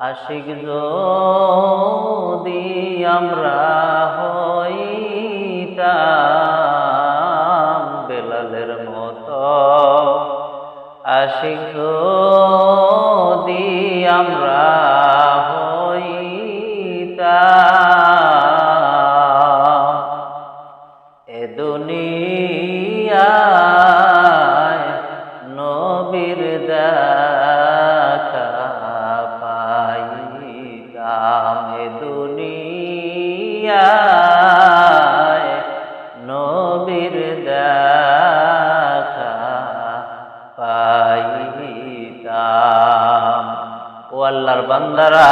আশিক যদি আমরা হইতাম বেলালের মতো আশিক ও আল্লাহর বান্দারা,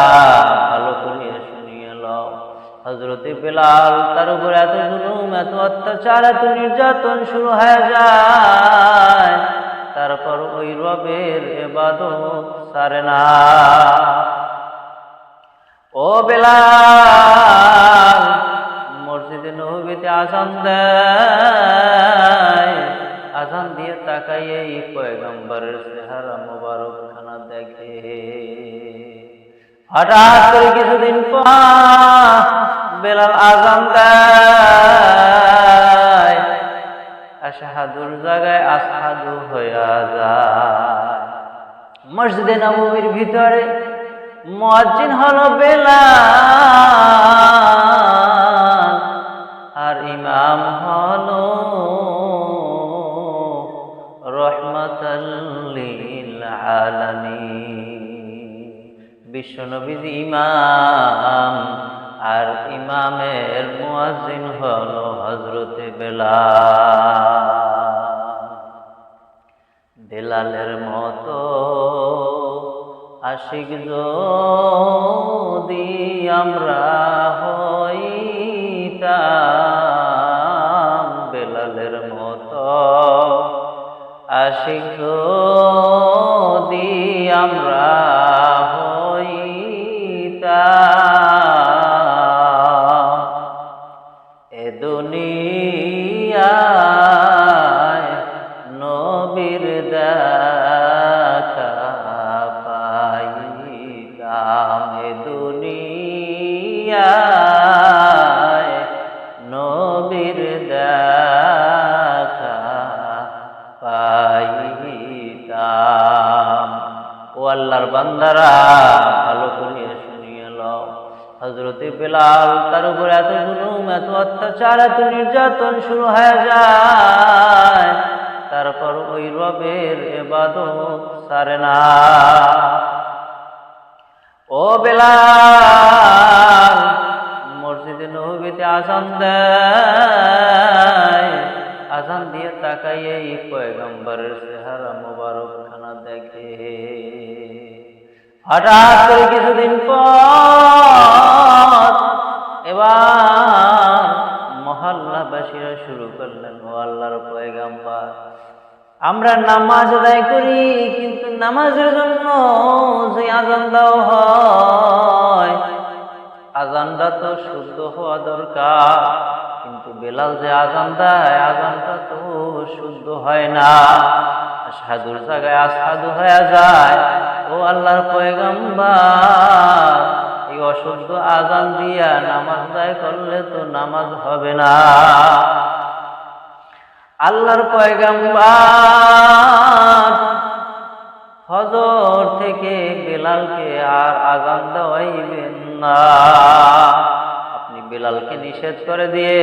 ভালো করিয়া শুনিয়ে লও হজরতে বেলাল তার উপর এত জুলুম, এত অত্যাচার, এত নির্যাতন শুরু হয়ে যায়। তারপর ওই রবের এবাদত সারে না। ও বেলাল, মসজিদে নবীতে দেয় হঠাৎ করে কিছুদিন বেলাল আজান দেয় জায়গায় আসাদু হইয়া যায়। মসজিদে নবমীর ভিতরে মুয়াজ্জিন হলো বেলা আর ইমাম হলো বিশ্বনবীর ইমাম, আর ইমামের মুয়াজ্জিন হল হজরতে বেলা বেলালের মতো আশিক যদি আমরা হইতাম, বেলালের মতো আশিক যদি আমরা এ দুনিয়ায় নবীর দেখা পাইতাম। ও আল্লাহর বান্দারা, ভালো করিয়া শুনিয়ে লও হজরতে বেলাল, তার উপর এত জুলুম, এত অত্যাচার, এত নির্যাতন শুরু হয়ে যায়। তারপর ওই রবের এবাদত সারে না। ও বেলাল, মসজিদে নবীতে আজান দেয়। আজান দিয়ে তাকাইয়ে পয়গম্বরের চেহারা মোবারক খানা দেখে। হঠাৎ করে কিছুদিন পর এবার মহল্লাবাসীরা শুরু করলেন ও আল্লাহর পয়গাম্বার। আমরা নামাজ আদায় করি, কিন্তু নামাজের জন্য যে আজান দেওয়া হয়, আজানটা তো শুদ্ধ হওয়া দরকার। কিন্তু বেলাল যে আজান দেয়, আজানটা তো শুদ্ধ হয় না। সাধুর জায়গায় আসাধু হয়ে যায়। ও আল্লাহর পয়গম্বার, এই অশুদ্ধ আজান দিয়া নামাজ দায় করলে তো নামাজ হবে না। আল্লাহর পয়গম্বার হজর থেকে বেলালকে আর আজান দেওয়াইবেন না আপনি বেলালকে নিষেধ করে দিয়ে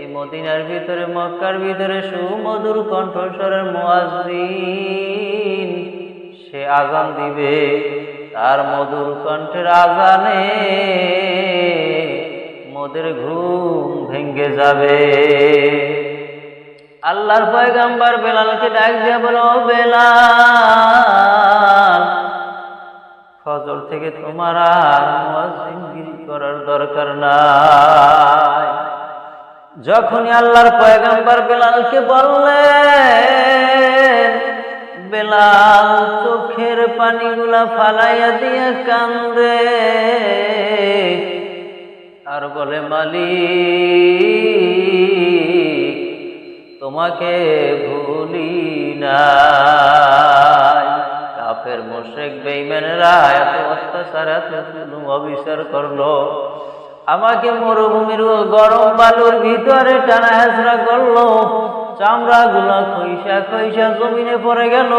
এই মদিনার ভিতরে, মক্কার ভিতরে সুমধুর কণ্ঠস্বরের মুয়াজ্জিন সে আজান দিবে। তার মধুর কণ্ঠের আজানে মোদের ঘুম ভেঙ্গে যাবে। আল্লাহর পয়গাম্বার বেলালকে ডাক দিয়ে বলো, "ও বেলাল, ফজর থেকে তোমার আর মুয়াজ্জিনগিরি করার দরকার নাই। যখনই আল্লাহর পয়গাম্বার বেলালকে বললেন, বেলাল, চোখের পানিগুলা ফালাইয়া দিয়ে কান্দে। আর বলে, মালিক তোমাকে ভুলি কাপ কাফের মোশেক বেইমেনেরা এত অত্যাচার, এত অবিচার করল। আমাকে মরুভূমির গরম বালুর ভিতরে টানা হেঁচড়া করল। চামড়া গুলা খইসা খইসা জমিনে পড়ে গেল।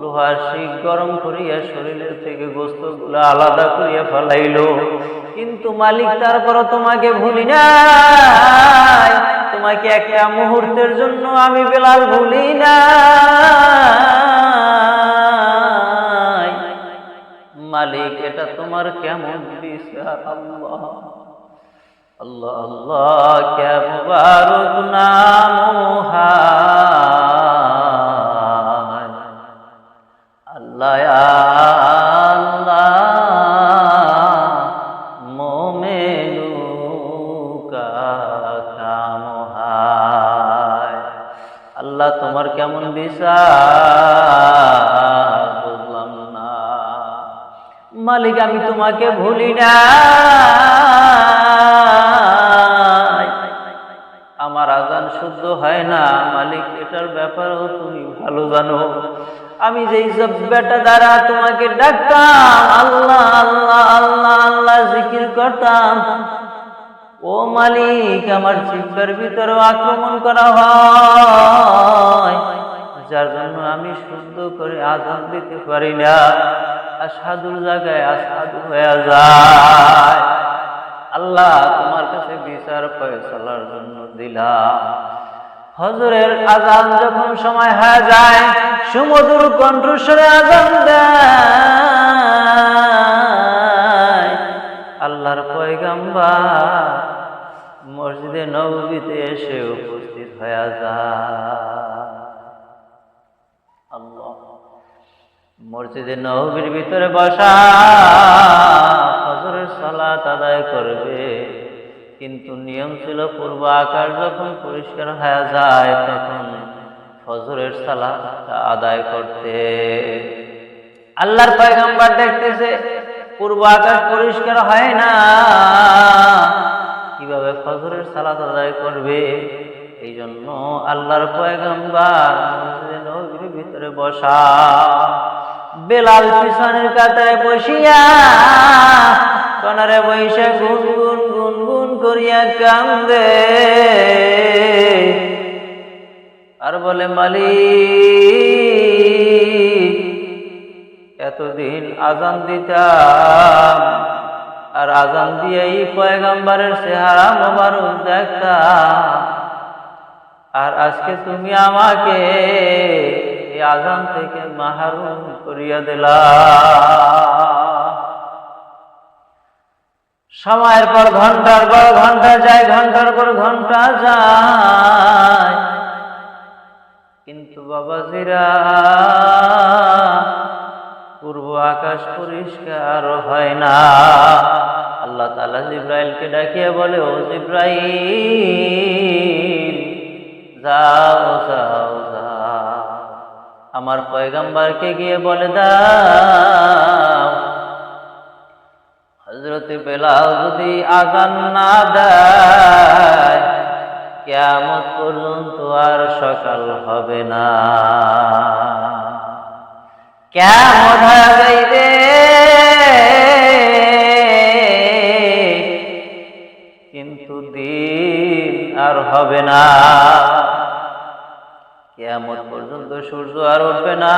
লোহার শিক গরম করিয়া শরীরের থেকে গোস্তগুলা আলাদা করিয়া ফেলাইলো। কিন্তু মালিক তারপরও তোমাকে ভুলি নাই। তোমাকে একটা মুহূর্তের জন্য আমি বেলাল ভুলি নাই। মালিক, এটা তোমার কেমন বিচার আল্লাহ আল্লাহ আল্লাহ, কে মুবারক আল্লাহ বুঝলাম না মালিক, আমি তোমাকে ভুলি না। আমার আজান শুদ্ধ হয় না, মালিক, এটার ব্যাপারেও তুমি ভালো জানো। আমি যেই সব বেটা দ্বারা তোমাকে ডাকতাম, আল্লাহ আল্লাহ আল্লাহ আল্লাহ জিকির করতাম, ও মালিক, আমার চিন্তার ভিতরে আক্রমণ করা হয়। যার জন্য আমি শুদ্ধ করে আজান দিতে পারি না। সাধুর জায়গায় আসাধু হয়ে যায়। আল্লাহ তোমার কাছে বিচার ফয়সালার জন্য দিলাম। হজরের আজান যখন সময় হয়ে যায়, সুমধুর কণ্ঠস্বরে আজান দেয়। আল্লাহর পয়গাম্বা মসজিদে নবীতে এসে উপস্থিত হয়ে যায় আল্লাহ মসজিদে নবীর ভিতরে বসা ফজরের সালাত আদায় করবে। কিন্তু নিয়ম ছিল পূর্ব আকাশ যখন পরিষ্কার হয়ে যায়, তখন ফজরের সালাত আদায় করতে। আল্লাহর পয়গাম্বার দেখতেছে, পূর্ব আকাশ পরিষ্কার হয় না। কীভাবে ফজরের সালাত আদায় করবে? এই জন্য আল্লাহর পয়গাম্বার নবীর ভিতরে বসা বেলাল পিছনের কাতায় বসিয়া কনারে বৈশা গুন গুন গুন গুন করিয়া কান্দে। আর বলে, মালিক, এতদিন আজান দিতাম, আর আজান দিয়েই পয়গাম্বারের চেহারা মোবারক দেখতাম। আর আজকে তুমি আমাকে আজান থেকে মাহরুম করিয়া দিলা সময়ের পর ঘণ্টার পর ঘণ্টা যায়, ঘণ্টার পর ঘণ্টা যায়। কিন্তু বাবাজিরা, পূর্ব আকাশ পরিষ্কার হয় না। আল্লাহ তালা জিব্রাইলকে ডাকিয়ে বলে, ও জিব্রাইল, যাও যাও আমার পয়গাম্বারকে গিয়ে বলে দাও হজরতে বেলাল যদি আজান না দেয় কেমন পর্যন্ত আর সকাল হবে না। কেমন যাইবে কিন্তু দিন আর হবে না। কেমন পর্যন্ত সূর্য আর উঠবে না।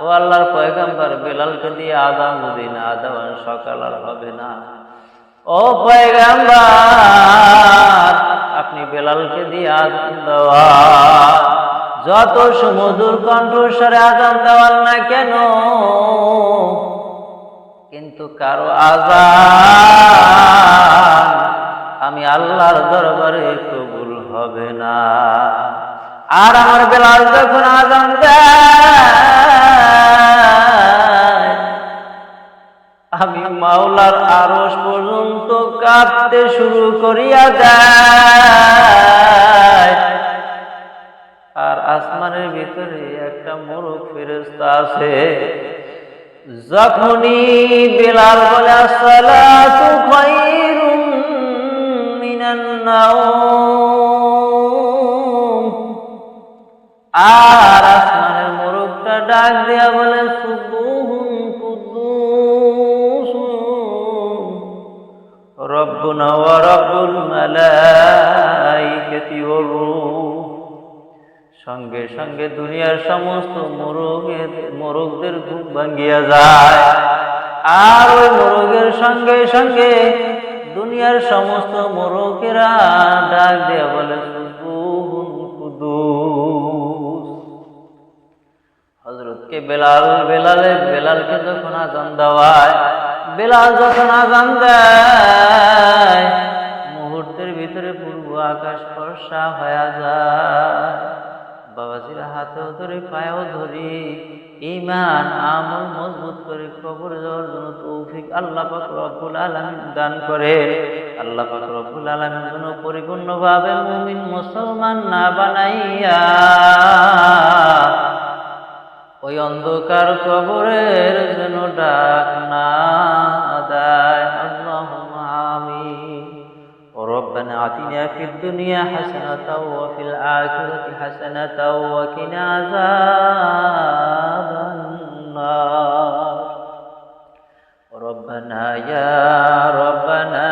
ও আল্লাহর পয়গাম্বার বেলালকে দিয়ে আদান যদি না দেওয়ান, সকাল আর হবে না। ও পয়গাম্বার, আপনি বেলালকে দিয়ে আদান দেওয়া। যত সমুদ্র কণ্ঠস্বরে আদান দেওয়ার না কেন? কিন্তু কারও আজান আমি আল্লাহর দরবারে কবুল হবে না। আর আমার বেলাল যখন আজান আমি মাওলার আরস পর্যন্ত কাঁপতে শুরু করিয়া দেয়। আর আসমানের ভিতরে একটা মোরগ ফেরেস্তা আছে, যখনই বেলাল বলে, আসসালাতু খায়রুম মিনান নাওম। আর আসমানের মোরগটা ডাক দিয়া বলে সঙ্গে সঙ্গে দুনিয়ার সমস্ত মোরগের, মোরগদের ঘুম ভাঙ্গিয়া যায়। আর ওই মোরগের সঙ্গে সঙ্গে দুনিয়ার সমস্ত মোরগেরা ডাক দিয়া বলে হজরতকে বেলাল, বেলালে বেলালকে যখন আজান দেওয়ায়, বেলাল যখন আজান দেয়, মুহূর্তের ভিতরে পূর্ব আকাশ ফর্সা হয়ে যায়। বাবাজিরা হাতেও ধরে, পায়েও ধরি ইমান আমল মজবুত করে কবরে যাওয়ার জন্য তৌফিক আল্লাহ পাক রব্বুল আলামিন দান করে আল্লাহ পাক রব্বুল আলামিন যেন পরিপূর্ণভাবে মুমিন মুসলমান না বানাইয়া ওই অন্ধকার কবরের যেন ডাক না আদায় আল্লাহুম্মা আমিন ربنا آتنا في الدنيا حسنة وفي الآخرة حسنة وقنا عذاب النار ربنا يا ربنا